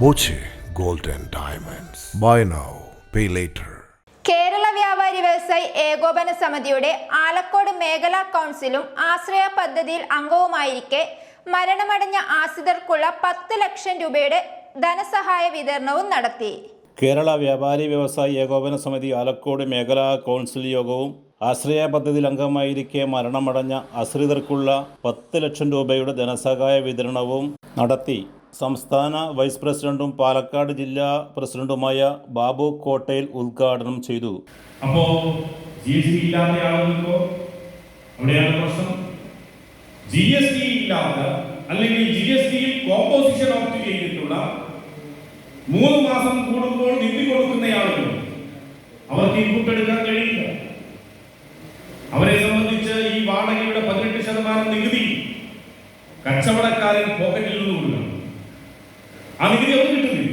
Boche gold and diamonds. Buy now pay later Kerala വ്യാപാരി വ്യവസായി ഏകോപന സമിതിയുടെ ആലക്കോട് മേഖലാ കൗൺസിലും ആശ്രയ പദ്ധതിയിൽ അംഗവുമായിരിക്കെ മരണമടഞ്ഞ ആശ്രിതർക്കുള്ള പത്ത് ലക്ഷം രൂപയുടെ ധനസഹായ വിതരണവും നടത്തി. കേരള വ്യാപാരി വ്യവസായി ഏകോപന സമിതി ആലക്കോട് മേഖലാ കൗൺസിൽ യോഗവും ആശ്രയ പദ്ധതിയിൽ അംഗമായിരിക്കെ മരണമടഞ്ഞ ആശ്രിതർക്കുള്ള പത്ത് ലക്ഷം രൂപയുടെ ധനസഹായ വിതരണവും നടത്തി. സംസ്ഥാന വൈസ് പ്രസിഡന്റും പാലക്കാട് ജില്ലാ പ്രസിഡന്റുമായ ബാബു കോട്ടയിൽ ഉദ്ഘാടനം ചെയ്തു. അപ്പോ ജി എസ് ടി ഇല്ലാത്ത ആളുകൾക്കോ അവിടെയാണ് പ്രശ്നം. ജി എസ് ടി ഇല്ലാത്ത അല്ലെങ്കിൽ ജി എസ് ടിയിൽ കോമ്പോസിഷൻ ഓപ്റ്റ് ചെയ്തിട്ടുള്ള മൂന്ന് മാസം കൂടുമ്പോൾ നികുതി കൊടുക്കുന്ന ആളുകൾ അവർക്ക് ഇൻപുട്ട് എടുക്കാൻ കഴിയില്ല. അവരെ സംബന്ധിച്ച് ഈ വാടകയുടെ പതിനെട്ട് ശതമാനം നികുതി കച്ചവടക്കാരൻ പോക്കറ്റിൽ നിന്ന് കൊടുക്കണം. ആ നികുതി അവർ കിട്ടുന്നില്ല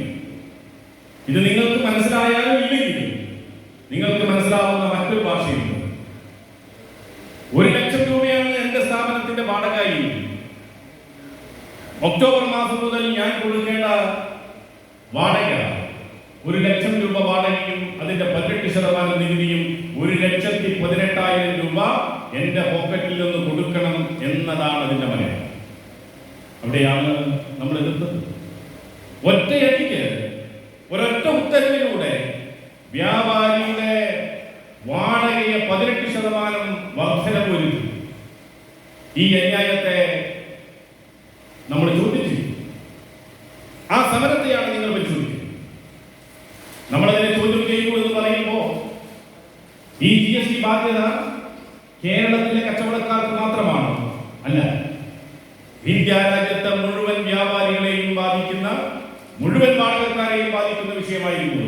ഇത് നിങ്ങൾക്ക് മനസ്സിലായാലും ഇല്ലെങ്കിലും നിങ്ങൾക്ക് മനസ്സിലാവുന്ന മറ്റൊരു ഭാഷയുണ്ട് ഒരു ലക്ഷം രൂപയാണ് എന്റെ സ്ഥാപനത്തിന്റെ വാടകയായി ഒക്ടോബർ മാസം മുതൽ ഞാൻ കൊടുക്കേണ്ട വാടക ഒരു ലക്ഷം രൂപ വാടകയും അതിന്റെ പതിനെട്ട് ശതമാനം നികുതിയും ഒരു ലക്ഷത്തി പതിനെട്ടായിരം രൂപ എന്റെ പോക്കറ്റിൽ നിന്ന് കൊടുക്കണം എന്നതാണ് അതിന്റെ മലയാളം അവിടെയാണ് നമ്മൾ എതിർത്തത് ഒറ്റയടിക്ക് ഒരൊറ്റ ഉത്തരവിലൂടെ വ്യാപാരിയുടെ വാടകയെ പതിനെട്ട് ശതമാനം വർധന വരുത്തി ഈ അന്യായത്തെ നമ്മൾ ചോദ്യം ചെയ്യും. ആ സമരത്തെയാണ് നിങ്ങൾ പരിശോധിക്കുന്നത്. നമ്മളതിനെ ചോദ്യം ചെയ്യുന്നു എന്ന് പറയുമ്പോൾ ഈ ജി എസ് ടി ബാധ്യത കേരളത്തിലെ കച്ചവടക്കാർക്ക് മാത്രമാണ് അല്ല ഇന്ത്യ രാജ്യത്തെ മുഴുവൻ വ്യാപാരികളെയും ബാധിക്കുന്ന മുഴുവൻ നാടകക്കാരെയും ബാധിക്കുന്ന വിഷയമായിരുന്നു.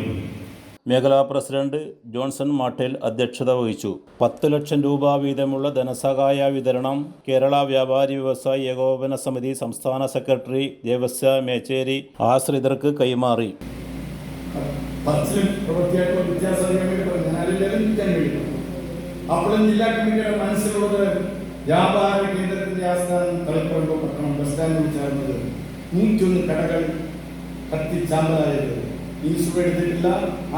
മേഖലാ പ്രസിഡന്റ് ജോൺസൺ മാട്ടേൽ അധ്യക്ഷത വഹിച്ചു. പത്ത് ലക്ഷം രൂപ വീതമുള്ള ധനസഹായ വിതരണം കേരള വ്യാപാരി വ്യവസായ ഏകോപന സമിതി സംസ്ഥാന സെക്രട്ടറി ദേവസ്യ മേച്ചേരി ആശ്രിതർക്ക് കൈമാറി. അപ്പോഴും ജില്ലാ കമ്മിറ്റിയുടെ മനസ്സിലുള്ളത് വ്യാപാര കേന്ദ്രത്തിന്റെ ആസ്ഥാനം തളിപ്പറമ്പ് പട്ടണം ബസ് സ്റ്റാൻഡിൽ ചേർന്നത് നൂറ്റിയൊന്ന് കടകൾ കത്തിച്ചാമ്പലായത് ഇൻഷുർ എടുത്തിട്ടില്ല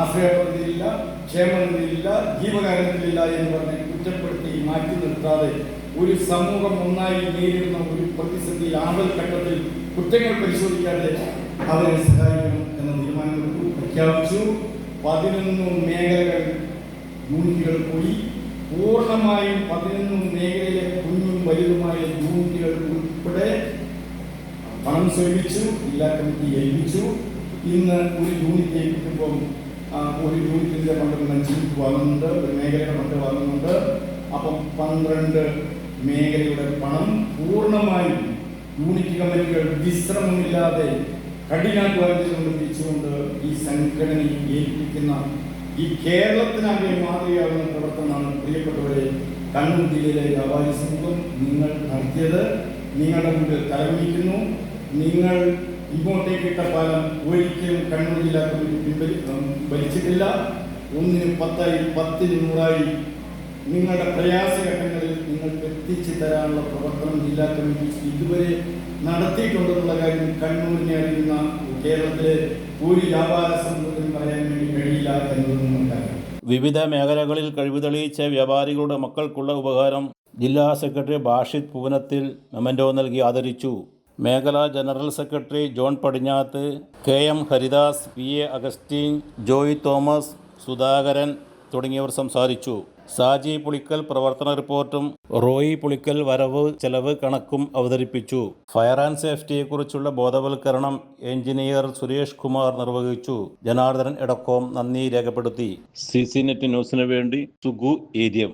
ആശ്രയപദ്ധതിയില്ല ക്ഷേമനിധിയില്ല ജീവകാരണത്തിലില്ല എന്ന് പറഞ്ഞ് കുറ്റപ്പെടുത്തി മാറ്റി നിർത്താതെ ഒരു സമൂഹം ഒന്നായി നേരിടുന്ന ഒരു പ്രതിസന്ധി ആപൽ ഘട്ടത്തിൽ കുറ്റങ്ങൾ പരിശോധിക്കാതെ അവരെ സഹായിക്കണം എന്ന തീരുമാനമെടുത്തു പ്രഖ്യാപിച്ചു. പതിനൊന്ന് മേഖലകൾ യൂണിറ്റുകൾ പോയി. പൂർണമായും പതിനൊന്ന് മേഖലയിലെ കുഞ്ഞും വലുതുമായ യൂണിറ്റുകൾ സ്വീകരിച്ചു ജില്ലാ കമ്മിറ്റി ഏൽപ്പിച്ചു. ഇന്ന് ഒരു യൂണിറ്റ് ഏൽപ്പിക്കുമ്പം ഒരു യൂണിറ്റിന്റെ ഫണ്ട് മനുഷ്യർക്ക് വാങ്ങുന്നുണ്ട് ഒരു മേഖലയുടെ ഫണ്ട് വാങ്ങുന്നുണ്ട് അപ്പം പന്ത്രണ്ട് മേഖലയുടെ പണം പൂർണമായും യൂണിറ്റ് കമ്മിറ്റികൾ വിശ്രമമില്ലാതെ കഠിനാധ്വാനത്തിൽ സംബന്ധിച്ചുകൊണ്ട് ഈ സംഘടനയെ ഏൽപ്പിക്കുന്ന ഈ കേരളത്തിനാകെ മാതൃകയാകുന്ന പ്രവർത്തനമാണ് പ്രിയപ്പെട്ടവരെ കണ്ണൂർ ജില്ലയിലെ വ്യാപാരി സമൂഹം നിങ്ങൾ നടത്തിയത്. നിങ്ങളുടെ മുമ്പിൽ തലകുനിക്കുന്നു. നിങ്ങൾ ഇങ്ങോട്ടേക്ക് ഇട്ട പാലം ഒരിക്കലും കണ്ണൂർ ജില്ലാ വലിച്ചിട്ടില്ല ഒന്നിന് പത്തായി പത്തിന് നൂറായി നിങ്ങളുടെ പ്രയാസഘട്ടങ്ങളിൽ നിങ്ങൾക്ക് എത്തിച്ചു തരാനുള്ള പ്രവർത്തനം ജില്ലാ കമ്മിറ്റി ഇതുവരെ നടത്തിയിട്ടുണ്ടെന്നുള്ള കാര്യം കണ്ണൂരിനെ അറിയുന്ന കേരളത്തിലെ ഒരു വ്യാപാര സമൂഹത്തിന് പറയാൻ വേണ്ടി കഴിയില്ല എന്നതും നമുക്കറിയാം വിവിധ മേഖലകളിൽ കഴിവ് തെളിയിച്ച വ്യാപാരികളുടെ മക്കൾക്കുള്ള ഉപകാരം ജില്ലാ സെക്രട്ടറി ബാഷിദ് പൂനത്തിൽ മെമന്റോ നൽകി ആദരിച്ചു. മേഖലാ general secretary John Padinjath K M Haridas P A Augustine Joy Thomas Sudhakaran തുടങ്ങിയവർ സംസാരിച്ചു. സാജി പുളിക്കൽ പ്രവർത്തന റിപ്പോർട്ടും റോയി പുളിക്കൽ വരവ് ചെലവ് കണക്കും അവതരിപ്പിച്ചു. ഫയർ ആൻഡ് സേഫ്റ്റിയെക്കുറിച്ചുള്ള ബോധവൽക്കരണം എഞ്ചിനീയർ സുരേഷ് കുമാർ നിർവഹിച്ചു. ജനാർദ്ദനൻ എടക്കോം നന്ദി രേഖപ്പെടുത്തി. സി സി നെറ്റ് ന്യൂസിന് വേണ്ടി സുഗു ഏരിയം.